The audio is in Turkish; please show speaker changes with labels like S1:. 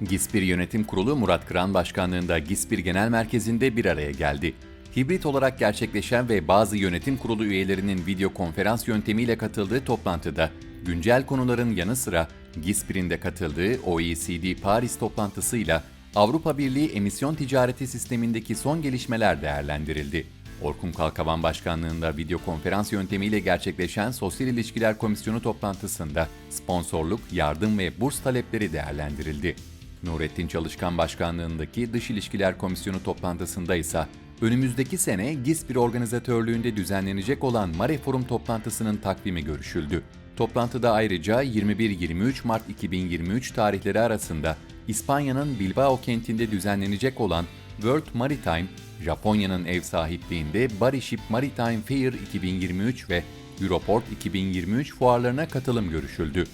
S1: GİSPİR Yönetim Kurulu Murat Kıran Başkanlığında GİSPİR Genel Merkezi'nde bir araya geldi. Hibrit olarak gerçekleşen ve bazı yönetim kurulu üyelerinin video konferans yöntemiyle katıldığı toplantıda güncel konuların yanı sıra GİSPİR'in de katıldığı OECD Paris toplantısıyla Avrupa Birliği emisyon ticareti sistemindeki son gelişmeler değerlendirildi. Orkun Kalkavan Başkanlığında video konferans yöntemiyle gerçekleşen Sosyal İlişkiler Komisyonu toplantısında sponsorluk, yardım ve burs talepleri değerlendirildi. Nurettin Çalışkan Başkanlığındaki Dış İlişkiler Komisyonu toplantısında ise önümüzdeki sene GİSPİR organizatörlüğünde düzenlenecek olan Mare Forum toplantısının takvimi görüşüldü. Toplantıda ayrıca 21-23 Mart 2023 tarihleri arasında İspanya'nın Bilbao kentinde düzenlenecek olan World Maritime, Japonya'nın ev sahipliğinde Bari Ship Maritime Fair 2023 ve Europort 2023 fuarlarına katılım görüşüldü.